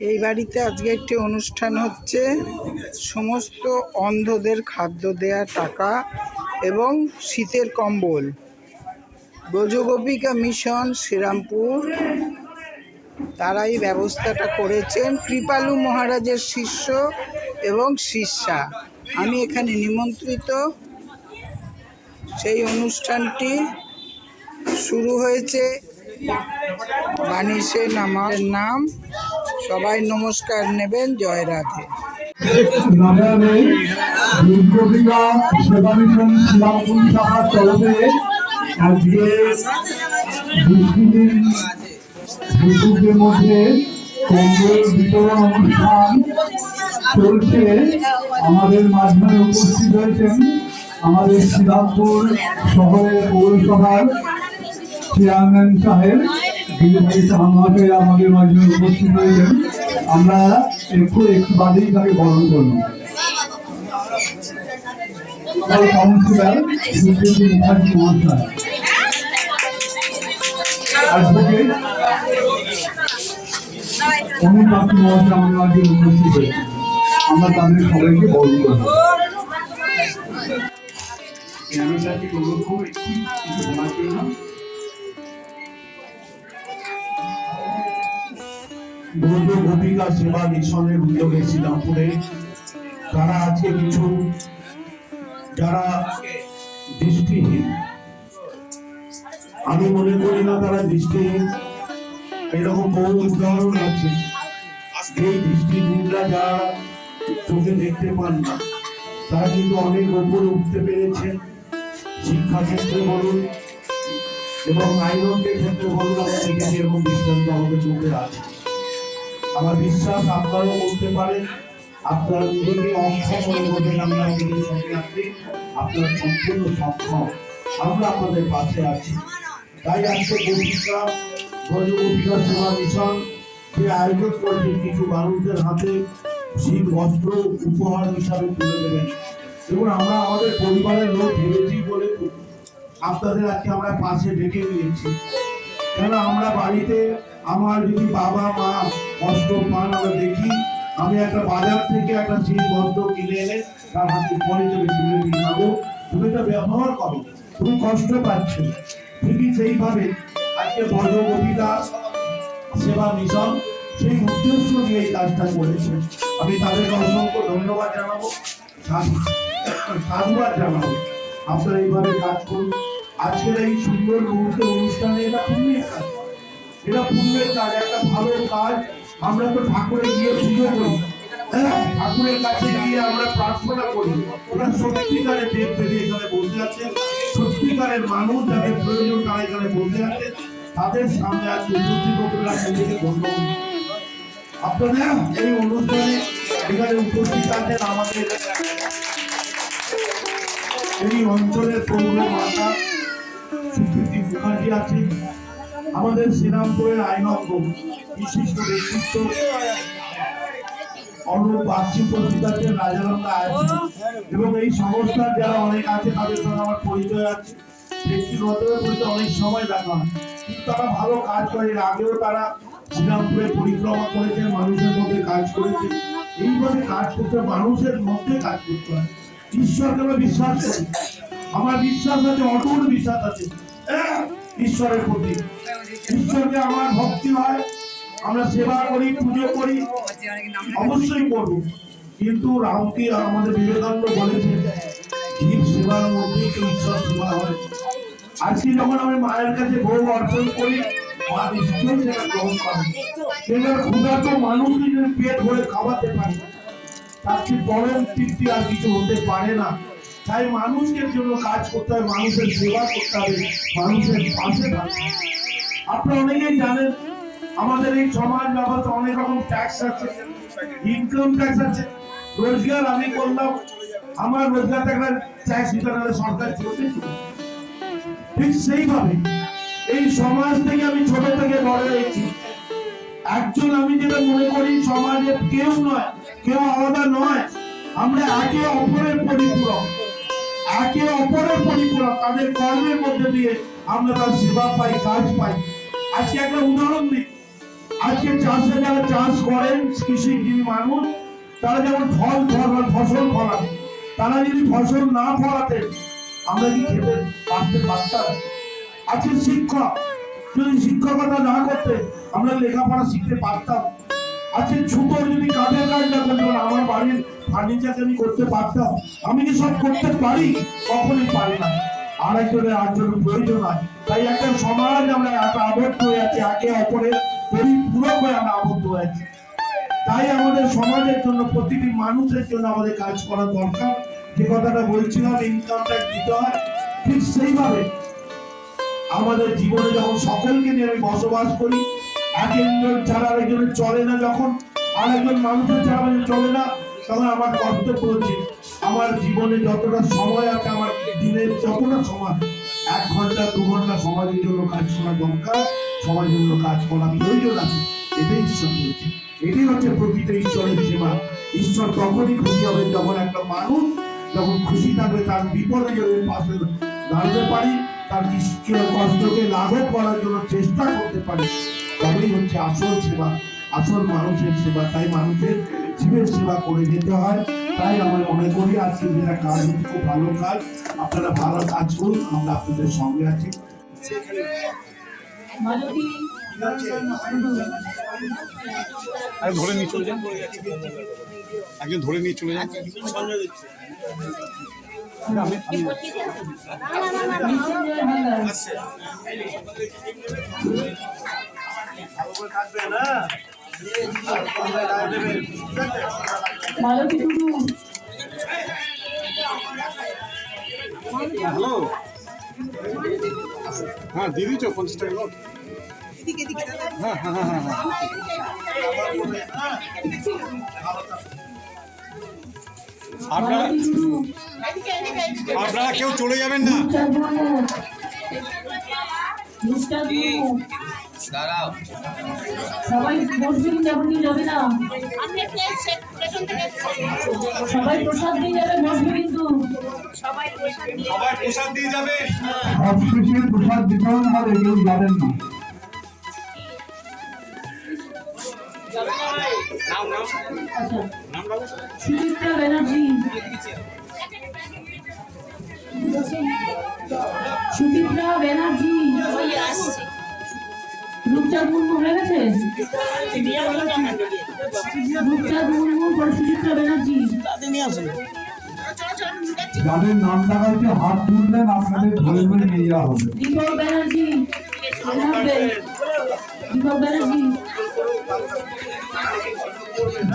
এই বাড়িতে আজকে একটি অনুষ্ঠান হচ্ছে। সমস্ত অন্ধদের খাদ্য দেয়া টাকা এবং শীতের কম্বল। ব্রজগোপিকা মিশন, শ্রীরামপুর, তারাই ব্যবস্থাটা করেছেন। কৃপালু মহারাজের শিষ্য এবং শিষ্যা। আমি এখানে নিমন্ত্রিত। সেই অনুষ্ঠানটি শুরু হয়েছে বানিসে নামার নাম। সবাই নমস্কার নেবেন। জয় রাধে। মধ্যে বিতরণ অনুষ্ঠান চলছে আমাদের মাধ্যমে উপস্থিত হয়েছেন আমাদের শ্রীরামপুর শহরের পৌরসভার চেয়ারম্যান সাহেব দিলীপভাই সাহামাকে আমাদের মাধ্যমে উপস্থিত হয়েছেন। আমরা একটু একটু বাদেই তাকে বরণ করব। কাউন্সিলর সুপ্রীতি মুখার্জি মহাশয়। অ্যাডভোকেট অনুপ্রাপ্তি মহাশয় আমাদের মাঝে উপস্থিত হয়েছেন। আমরা তাদের সবাইকে বরণ করব। ক্যামেরাটি অনুরোধ করব একটু বলার জন্য? ব্রজ গোপিকা সেবা মিশনের উদ্যোগে শ্রীরামপুরে। তারা আজকে কিছু, যারা দৃষ্টিহীন, আমি মনে করি না তারা দৃষ্টিহীন। এরকম বহু উদাহরণ আছে। এই দৃষ্টিহীনরা যারা চোখে দেখতে পান না, তারা কিন্তু অনেক ওপরে উঠতে পেরেছেন। শিক্ষা ক্ষেত্রে বলুন, এবং আইনজ্ঞের ক্ষেত্রে বলুন আমরা দেখেছি এরকম দৃষ্টান্ত আমাদের চোখে আছে। আমার বিশ্বাস আপনারাও বলতে পারেন আপনারা নিজেকে অক্ষম মনে করবেন আমরা আপনাদের সঙ্গে আছি। আপনারা সম্পূর্ণ সক্ষম আমরা আপনাদের পাশে আছি। তাই আজকে গোপিকা ব্রজগোপিকা সেবা মিশন, যে আয়োজন করেছে কিছু মানুষদের হাতে শীত বস্ত্র উপহার হিসাবে তুলে দেবেন। এবং আমরা আমাদের পরিবারের লোক ভেবেছি বলে আপনাদের আজকে আমরা পাশে ডেকে নিয়েছি। কেন আমরা বাড়িতে আমার যদি বাবা মা কষ্ট পান, আমরা দেখি, আমি একটা বাজার থেকে একটা শীত বস্ত্র কিনে এনে তার হাতে পরে তুমি তুলে দিয়ে যাব। তুমি এটা ব্যবহার করো, তুমি কষ্ট পাচ্ছ। ঠিকই সেইভাবে আজকে বর্গবপিতা সেবা মিশন, সেই উদ্দেশ্য নিয়ে এই কাজটা করেছে আমি তাদেরকে অসংখ্য ধন্যবাদ জানাব। সাধু- সাধুবাদ জানাব। আপনারা এইভাবে কাজ করুন। আজকের এই সুন্দর মুহূর্ত অনুষ্ঠানে এটা খুবই কাজ এটা পুণ্যের কাজ একটা ভালো কাজ আমরা তো ঠাকুরে গিয়ে পুজো করি। হ্যাঁ, ঠাকুরের কাছে গিয়ে আমরা প্রার্থনা করি। ওরা সত্যিকারের দেব দেবী এখানে বসে আছে। সত্যিকারের মানুষ যাদের প্রয়োজন তারা এখানে বসে আছে। তাদের সামনে আজকে উপস্থিত কতটা নিজেকে ধন্যবাদ আপনারা এই অনুষ্ঠানে এখানে উপস্থিত আছেন আমাদের এই অঞ্চলের পৌর মাতা সুপ্রীতি মুখার্জি আছে আমাদের শ্রীরামপুরের আইনজ্ঞ বিশিষ্ট ব্যক্তিত্ব এবং এই যারা অনেক আছে তাদের আমার পরিচয় আছে। অনেক সময় দেখা হয়। কিন্তু তারা ভালো কাজ করে। আগেও তারা পরিক্রমা করেছে মানুষের মধ্যে কাজ করেছে এইভাবে কাজ করতে মানুষের মধ্যে কাজ করতে হয়। ঈশ্বরকে আমরা বিশ্বাস করি। আমার বিশ্বাস আছে অটুট বিশ্বাস আছে। হ্যাঁ, ঈশ্বরের প্রতি। ঈশ্বরকে আমার ভক্তি হয়, আমরা সেবা করি, পুজো করি, অবশ্যই করব। কিন্তু রামকে আমাদের বিবেকানন্দ বলেছেন, জীব সেবার মধ্যেই তো ঈশ্বর সেবা হয়। আজকে যখন আমি মায়ের কাছে ভোগ অর্পণ করি, মা নিশ্চয়ই সেটা গ্রহণ ক্ষুধার্ত মানুষকে যদি পেট ভরে খাওয়াতে পারে, তার চেয়ে পরম তৃপ্তি আর কিছু হতে পারে না। তাই মানুষের জন্য কাজ করতে হবে মানুষের সেবা করতে হবে, মানুষের পাশে থাকতে হবে। আপনারা অনেকেই জানেন, আমাদের এই সমাজ ব্যবস্থা অনেক রকম ট্যাক্স আছে ইনকাম ট্যাক্স আছে। রোজগার আমি করলাম, আমার রোজগার থেকে ট্যাক্স দিতে হলে সরকার চলতে ঠিক সেইভাবে এই সমাজ থেকে আমি ছোট থেকে বড় হয়েছি। একজন আমি যেটা মনে করি, সমাজের কেউ নয়, কেউ আলাদা নয়, আমরা একে অপরের পরিপূরক। একে অপরের পরিপূরক তাদের কর্মের মধ্যে দিয়ে আমরা তার সেবা পাই, কাজ পাই। আজকে একটা উদাহরণ দিই। আজকে চাষে যারা চাষ করেন কৃষিজীবী মানুষ, তারা যেমন ফল ফল ফসল ফলান, তারা যদি ফসল না ফলাতেন, আমরা কি খেতে পারতে পারতাম? আজকে শিক্ষক, যদি শিক্ষকতা না করতে আমরা লেখাপড়া শিখতে পারতাম। আজকে যদি আমার বাড়ির আমি করতে পারতাম। আমি কি সব করতে পারি? কখনোই পারি না। প্রয়োজন হয় তাই একটা সমাজ আমরা একটা আবদ্ধ হয়ে আছি, একে অপরের পরিপূরক হয়ে আমরা আবদ্ধ হয়ে আছি। তাই আমাদের সমাজের জন্য, প্রতিটি মানুষের জন্য আমাদের কাজ করা দরকার। যে কথাটা বলছিলাম ইনকাম ট্যাক্স দিতে হয়। ঠিক সেইভাবে আমাদের জীবনে যখন সকলকে নিয়ে আমি বসবাস করি একজন ছাড়া আরেকজনের চলে না যখন, আরেকজন মানুষের ছাড়া চলে না, তখন আমার কর্তব্য হচ্ছে আমার জীবনে যতটা সময় আছে, আমার দিনের যতটা সময়, এক ঘণ্টা, দু ঘণ্টা সমাজের জন্য কাজ করা দরকার, সমাজের জন্য কাজ করা প্রয়োজন আছে, এটাই ঈশ্বর বলছে। এটাই হচ্ছে প্রকৃত ঈশ্বরের সেবা। ঈশ্বর তখনই খুশি হবে যখন একটা মানুষ যখন খুশি থাকবে, তার বিপদে যদি পাশে দাঁড়াতে পারি, তার কষ্টকে লাঘব করার জন্য চেষ্টা করতে পারি। তবেই হচ্ছে আসল সেবা আসল মানুষের সেবা তাই মানুষের জীবের সেবা করে যেতে হয়। তাই আমি মনে করি আজকে যেটা কাজ হচ্ছে খুব ভালো কাজ। আপনারা ভালো কাজ করুন আমরা আপনাদের সঙ্গে আছি। আরে ধরে নিয়ে চলে যান। একজন ধরে নিয়ে চলে যান। আমি আমি মৃত্যুঞ্জয় হালদার মালতী টুডু হ্যালো হ্যাঁ দিয়ে দিচ্ছ পঞ্চাশ টাকা হ্যাঁ হ্যাঁ হ্যাঁ হ্যাঁ হ্যাঁ। আপনারা আপনারা কেউ চলে যাবেন না? রূপচাঁদ মুর্মু রূপচাঁদ মুর্মু সবাই বসবে কিন্তু যাবে না সবাই প্রসাদ দিয়ে যাবে বসবে কিন্তু। সবাই প্রসাদ দিয়ে যাবেন সবশেষে প্রসাদ বিতরণ হবে কেউ যাবেন না। আচ্ছা। সুচিত্রা ব্যানার্জি। সুচিত্রা ব্যানার্জি। রূপচাঁদ মুর্মু হয়ে গেছে? রূপচাঁদ মুর্মু পরে ব্যানার্জি। যাদের নাম হচ্ছে হাত তুলবেন আপনাদের ধরে ধরে নিয়ে যাওয়া হবে। দীপক ব্যানার্জি দীপক ব্যানার্জি।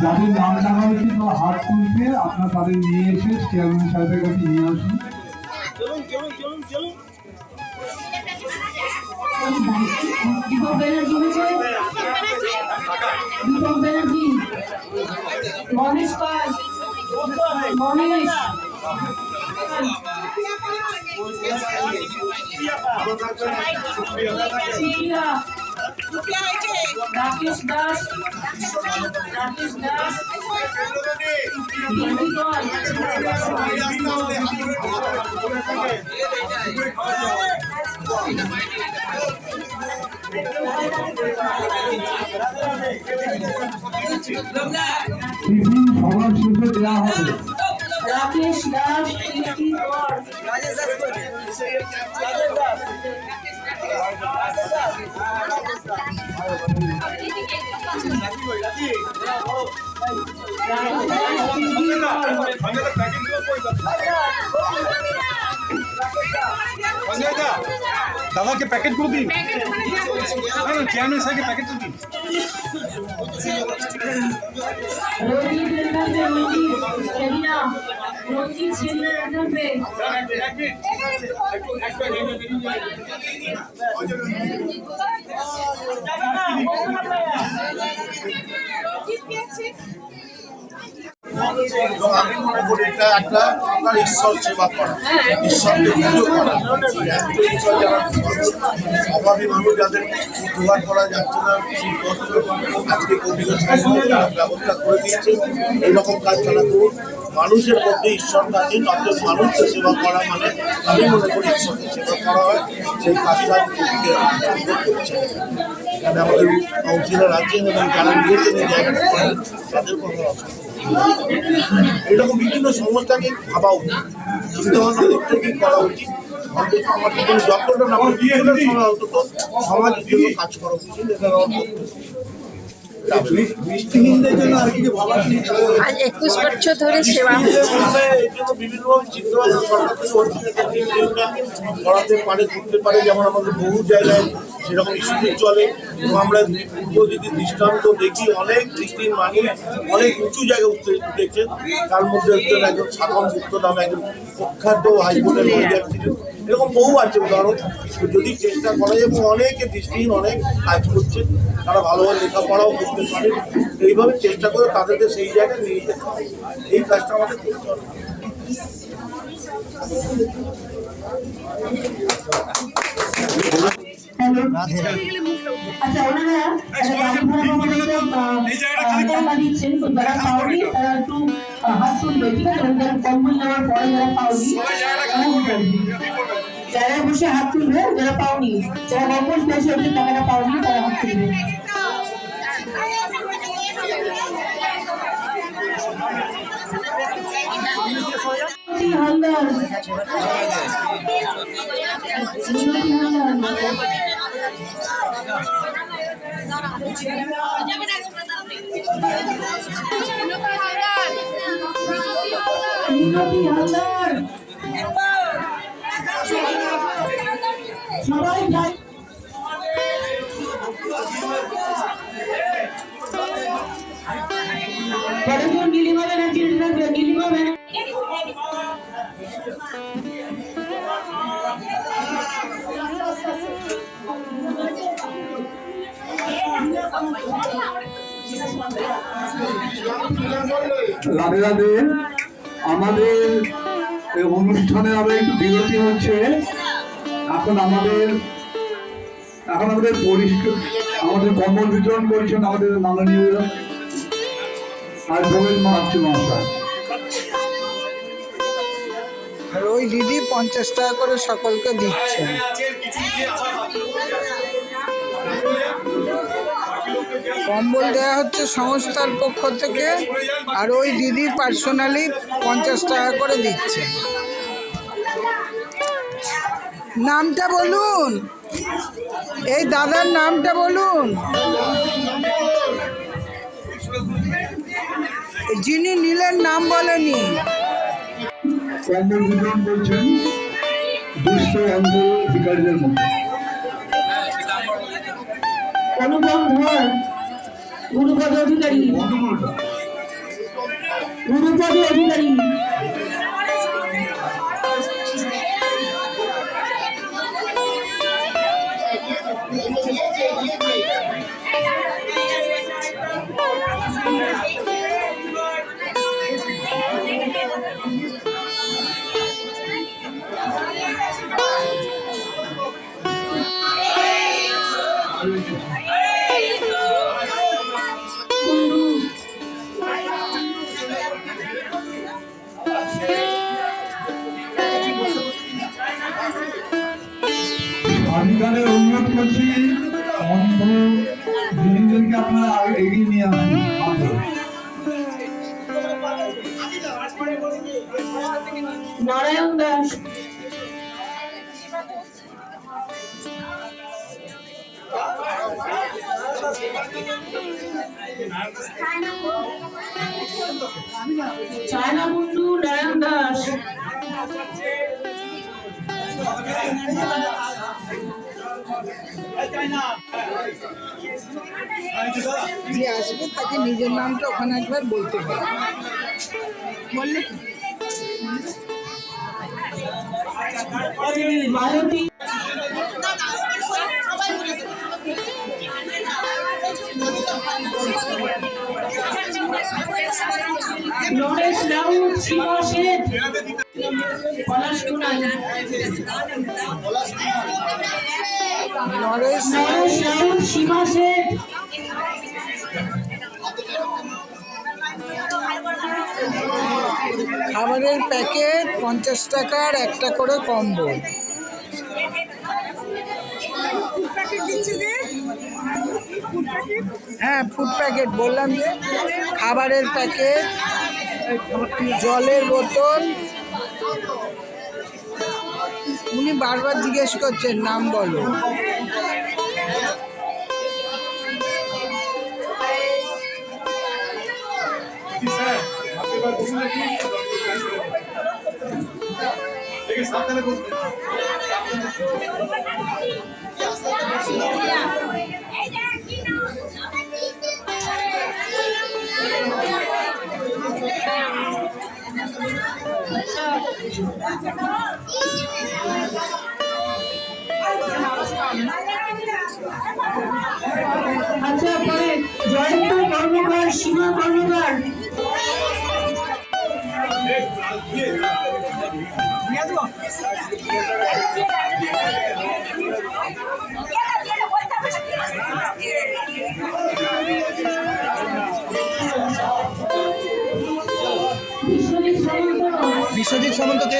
যাদের নাম হচ্ছে হাত তুলবে আপনার তাদের নিয়ে এসে চেয়ারম্যান সাহেবের কাছে নিয়ে আসুন। ব্যানার্জি হয়েছে দীপক ব্যানার্জি মহেশ পাল মহেশ সুপ্রিয়া রাকেশ দাস রাকেশ দাস বিউটি কর টিফিন সবার শেষে দেওয়া হবে। রাকেশ দাস সঞ্জয় দা দাদাকে প্যাকেটগুলো দিন। চেয়ারম্যান সাহেবকে প্যাকেটটা দিন। রঞ্জিত রেখাবে রঞ্জিত একটা ঈশ্বর সেবা করা। ঈশ্বর অভাবী মানুষ যাদের ব্যবস্থা করে দিয়েছে এইরকম কাজ তারা করুন মানুষের মধ্যে ঈশ্বর থাকেন অর্থাৎ মানুষকে সেবা করা মানে আমি মনে করি ঈশ্বরকে সেবা করা হয় সেই কাজটা করছে। আমাদের কাউন্সিলর আছেন এবং যারা এই জায়গাটা করেন, তাদের কোনো অসুবিধা। এরকম বিভিন্ন সংস্থাকে ভাবা উচিত চিন্তা করা উচিত। অন্তত আমাদের যতটা না অন্তত সমাজের জন্য কাজ করা উচিত। আজ একুশ বছর ধরে সেবা পড়াতে পারে ঘুরতে পারে যেমন আমাদের বহু জায়গায় সেরকম স্কুল চলে এবং আমরা যদি দৃষ্টান্ত দেখি অনেক দৃষ্টিহীন মানুষ অনেক উঁচু জায়গায় উঠতে উঠেছে তার মধ্যে একজন একজন সাধন গুপ্ত নামে একজন প্রখ্যাত হাইকোর্টের ছিলেন। এরকম বহু আছে, উদাহরণ। যদি চেষ্টা করা যায়, এবং অনেকে দৃষ্টিহীন, অনেক কাজ করছে, তারা ভালোভাবে লেখাপড়াও করতে পারে। এইভাবে চেষ্টা করে তাদেরকে সেই জায়গায় নিয়ে যেতে হবে। এই কাজটা আমাদের করতে হবে। হ্যালো আচ্ছা ওনারা একটা গাড়ি ভাড়া সম্বন্ধে, আহ, আহ, টাকা দিচ্ছেন তো যারা পাওনি তারা একটু আহ, হাত তুলবে ঠিক আছে এবং যারা কম্বল নেওয়ার পরে যারা পাওনি তারা উঠবে। যারা বসে হাত তুলবে যারা পাওনি যারা কম্বল পেয়েছে ওদের টাকাটা পাওনি তারা হাত তুলবে মিনতি হালদার মিনতি হালদার মিনতি হালদার সবাই যাই। নীলিমা নীলিমা রাধে রাধে। আমাদের অনুষ্ঠানে আরও একটু বিরতি হচ্ছে। এখন আমাদের এখন আমাদের পরিষ্কার আমাদের কম্বল বিতরণ করছেন আমাদের মাননীয় আর প্রবীণ মাতৃ মহাশয় ওই দিদি পঞ্চাশ টাকা করে সকলকে দিচ্ছেন। কম্বল দেওয়া হচ্ছে সংস্থার পক্ষ থেকে আর ওই দিদি পার্সোনালি পঞ্চাশ টাকা করে দিচ্ছে। নামটা বলুন। এই দাদার নামটা বলুন। যিনি নিলেন নাম বলেনি। মধ্যে। অনুপম ধর গুরুপদ অধিকারী। গুরুপদ অধিকারী। নারায়ণ দাস। চায়না কুন্ডু নারায়ণ দাস। যে আসবে, তাকে নিজের নামটা ওখানে একবার বলতে হবে। বললে? মালতী নরেশ রাউত সীমা শেঠ পলাশ কুনাল। নরেশ রাউত সীমা শেঠ খাবারের প্যাকেট পঞ্চাশ টাকার একটা করে কম্বল। হ্যাঁ ফুড প্যাকেট বললাম যে, খাবারের প্যাকেট, জলের বোতল। উনি বারবার জিজ্ঞেস করছেন, নাম বলো। আচ্ছা পরে জয়ন্ত কর্মকার সীমা কর্মকার বিশ্বজিৎ সামন্তকে?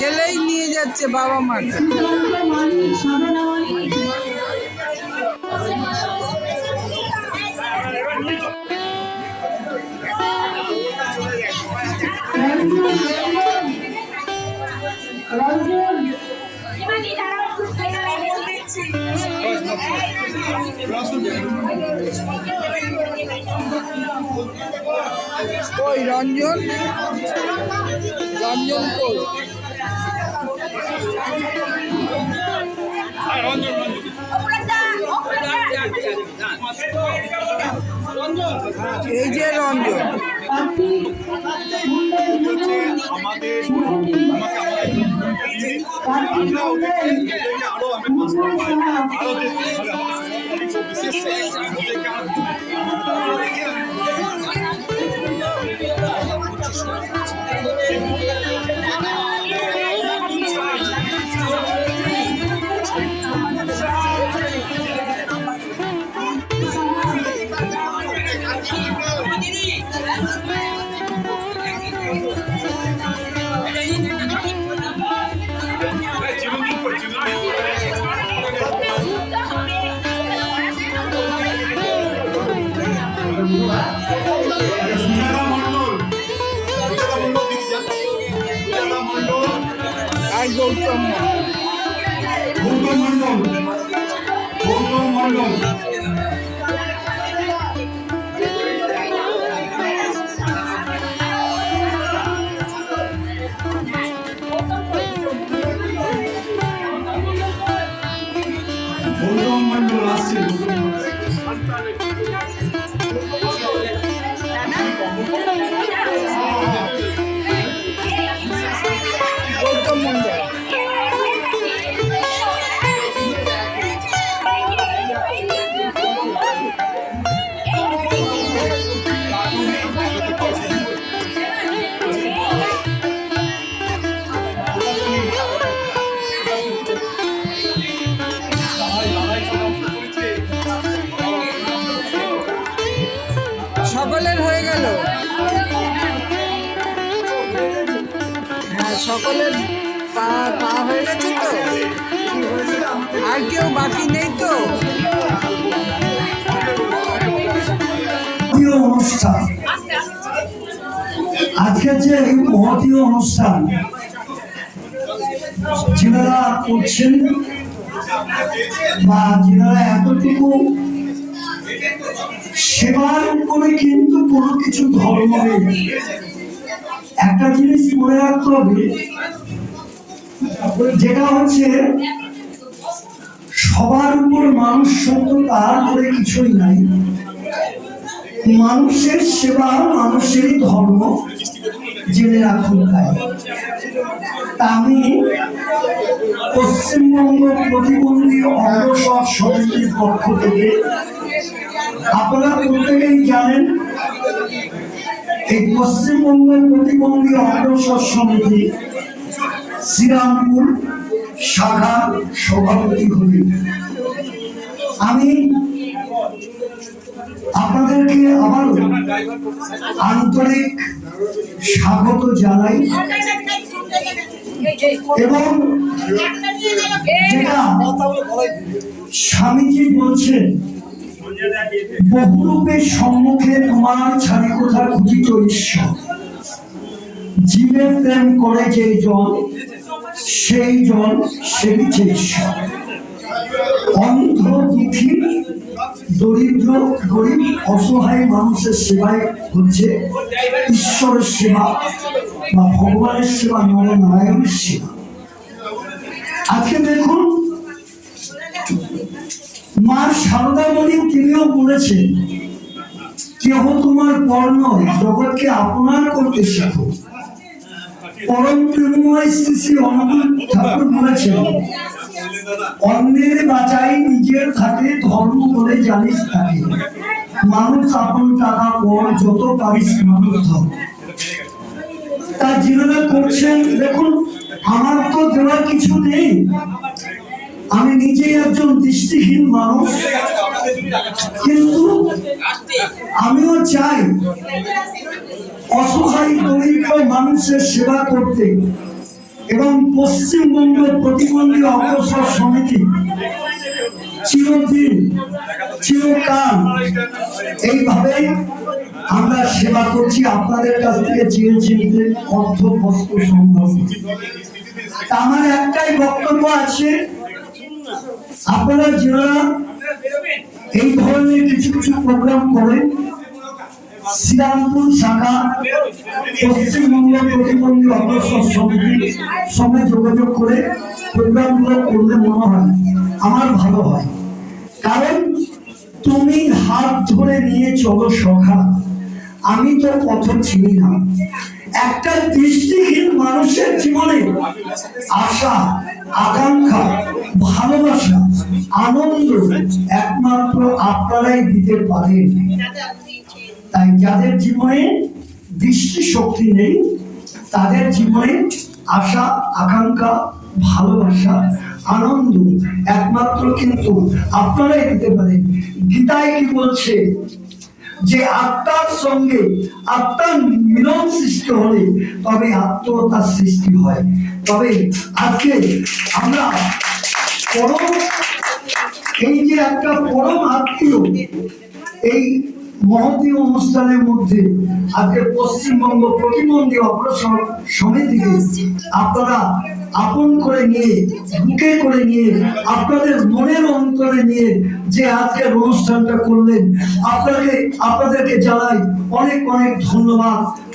ছেলেই নিয়ে যাচ্ছে বাবা মাকে সাধনা মালিক রঞ্জন? রঞ্জন কই এই যে রঞ্জন। আমাদের কার্তিক মন্ডল আরও বিশেষ সুজাতা 공동운동 공동운동 সকলের হয়ে গেল। হ্যাঁ সকলের পা হয়ে গেছে তো? আর কেউ বাকি নেই তো? অনুষ্ঠান। যে এই মহতীয় অনুষ্ঠান, যেনারা করছেন বা যেনারা এতটুকু সেবার উপরে কিন্তু কোনো কিছু ধর্ম নেই। একটা জিনিস মনে রাখতে হবে, যেটা হচ্ছে সবার উপর মানুষ সত্য তার করে কিছুই নাই। মানুষের সেবা মানুষেরই ধর্ম, জেনে রাখুন তাই। আমি পশ্চিমবঙ্গ প্রতিবন্ধী অগ্রসর সমিতির পক্ষ থেকে আপনারা প্রত্যেকেই জানেন, এই পশ্চিমবঙ্গ প্রতিবন্ধী অগ্রসর সমিতি শ্রীরামপুর শাখা সভাপতি আমি আপনাদেরকে আবার আন্তরিক স্বাগত জানাই এবং যেটা স্বামীজি বলছেন বহুরূপের সম্মুখে তোমার ছাড়ি কোথা ঈশ্বর? জীবের প্রেম করে যে জন, সেই জন ঈশ্বর। অন্ধ, দুঃখী, দরিদ্র, গরিব, অসহায় মানুষের সেবাই হচ্ছে ঈশ্বরের সেবা বা ভগবানের সেবা নরনারায়ণের সেবা। আজকে দেখুন মা সারদা বলি তিনিও বলেছেন কেহ তোমার পর নয়, জগৎকে আপনার করতে শেখো। পরম প্রেমময় শ্রী শ্রী অনুকূল ঠাকুর বলেছেন, অন্যের বাঁচাই নিজের থাকে ধর্ম বলে জানিস থাকে মানুষ আপন টাকা পর যত পারিস মানুষ ধর। তা যিনারা করছেন, দেখুন, আমার তো দেওয়ার কিছু নেই। আমি নিজেই একজন দৃষ্টিহীন মানুষ। কিন্তু আমিও চাই অসহায় দরিদ্র মানুষের সেবা করতে এবং পশ্চিমবঙ্গ প্রতিবন্ধী অগ্রসর সমিতি চিরদিন, চিরকাল এইভাবে আমরা সেবা করছি। আপনাদের কাছ থেকে চেয়ে চিনতে অর্থ বস্ত্র সম্ভব আমার একটাই বক্তব্য আছে আপনারা যারা এই ধরনের কিছু কিছু প্রোগ্রাম করেন, শ্রীরামপুর শাখা প্রতিবন্ধী অগ্রসর সমিতির সঙ্গে যোগাযোগ করে প্রোগ্রামগুলো করলে মনে হয় আমার ভালো হয়। কারণ তুমি হাত ধরে নিয়ে চলো সখা আমি তো পথ চিনি না। একটা দৃষ্টিহীন মানুষের জীবনে আশা, আকাঙ্ক্ষা, ভালোবাসা, আনন্দ একমাত্র আপনারাই দিতে পারেন। তাই যাদের জীবনে দৃষ্টি শক্তি নেই, তাদের জীবনে আশা, আকাঙ্ক্ষা, ভালোবাসা, আনন্দ একমাত্র কিন্তু আপনারাই দিতে পারেন। গীতায় কি বলছে? যে আত্মার সঙ্গে আত্মার মিলন সৃষ্টি হলে তবে আত্মতার সৃষ্টি হয়। তবে আজকে আমরা পরম এই যে একটা পরম আত্মীয়, এই মহতী অনুষ্ঠানের মধ্যে আজকে পশ্চিমবঙ্গ প্রতিবন্ধী অগ্রসর সমিতিকে আপনারা আপন করে নিয়ে, বুকে করে নিয়ে, আপনাদের মনের অন্তরে নিয়ে যে আজকের অনুষ্ঠানটা করলেন, আপনাকে, আপনাদেরকে জানাই অনেক অনেক ধন্যবাদ।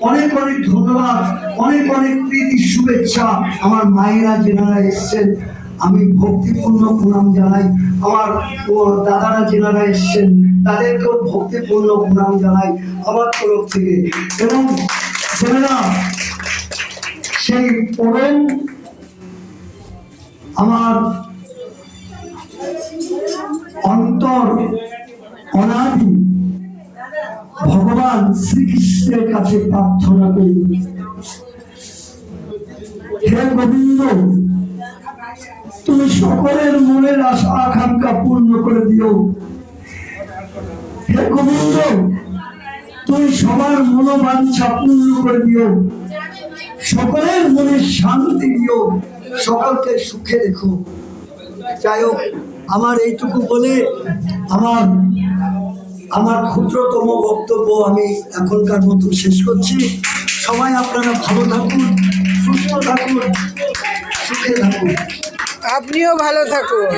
অনেক অনেক ধন্যবাদ। অনেক অনেক প্রীতি, শুভেচ্ছা আমার মায়েরা যেনারা এসছেন। আমি ভক্তিপূর্ণ প্রণাম জানাই। আমার দাদারা যেনারা এসছেন। তাদেরকেও ভক্তিপূর্ণ প্রণাম জানাই আমার তরফ থেকে। এবং সেই পরম আমার অন্তর অনাদি ভগবান শ্রীকৃষ্ণের কাছে প্রার্থনা করি। হে গোবিন্দ, তুমি সকলের মনের আশা আকাঙ্ক্ষা পূর্ণ করে দিও। হে গোবিন্দ তুমি সবার মনোবাঞ্ছা পূর্ণ করে দিও। সকলের মনে শান্তি দিও। সকলকে সুখে রেখো। যাই হোক, আমার এইটুকু বলে আমার আমার ক্ষুদ্রতম বক্তব্য আমি এখনকার মতো শেষ করছি। সবাই আপনারা ভালো থাকুন, সুস্থ থাকুন, সুখে থাকুন। আপনিও ভালো থাকুন।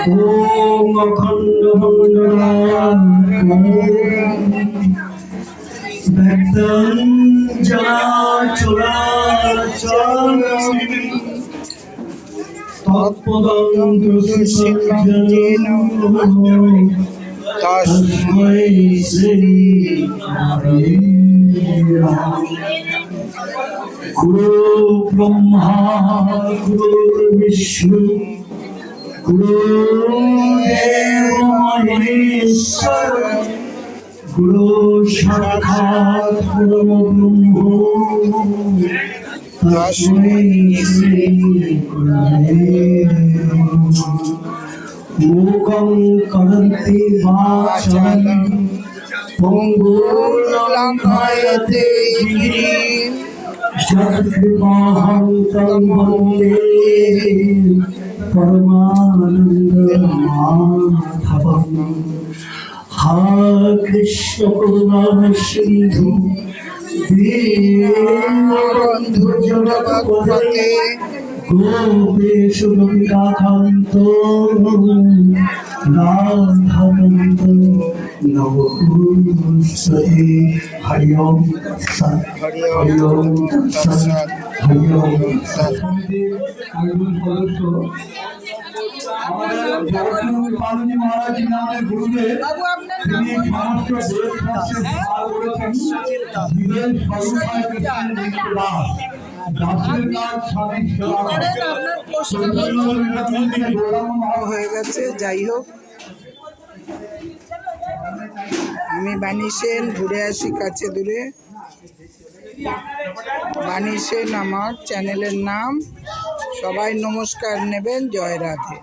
তস্मै শ্রী গুরু ব্রহ্মা গুরু বিষ্ণু। গুরুদেব মহেশ্বর গুরু সাক্ষাৎ পরব্রহ্ম তস্मै শ্রী গুরুবে নমঃ। মুখং করন্তি পরমানন্দ কৃষ্ণ সিন্ধু দীনবন্ধু জগৎপতে গোপেশু গোপিকান্ত রাধাকান্ত নমস্তে হরি ওম সৎ হরি ওম সৎ হরি ওম সৎ একজন সদস্য আমাদের জগন্নাথ পালনী মহারাজ নামের গুরুদেব তিনি সমস্ত দেশ করেছেন জীবের স্বরূপায় কৃষ্ণের দাস হয়ে গেছে যাই হোক আমি বানিসেন ঘুরে আসি কাছে দূরে বানিসেন সেন আমার চ্যানেলের নাম সবাই নমস্কার নেবেন জয় রাধে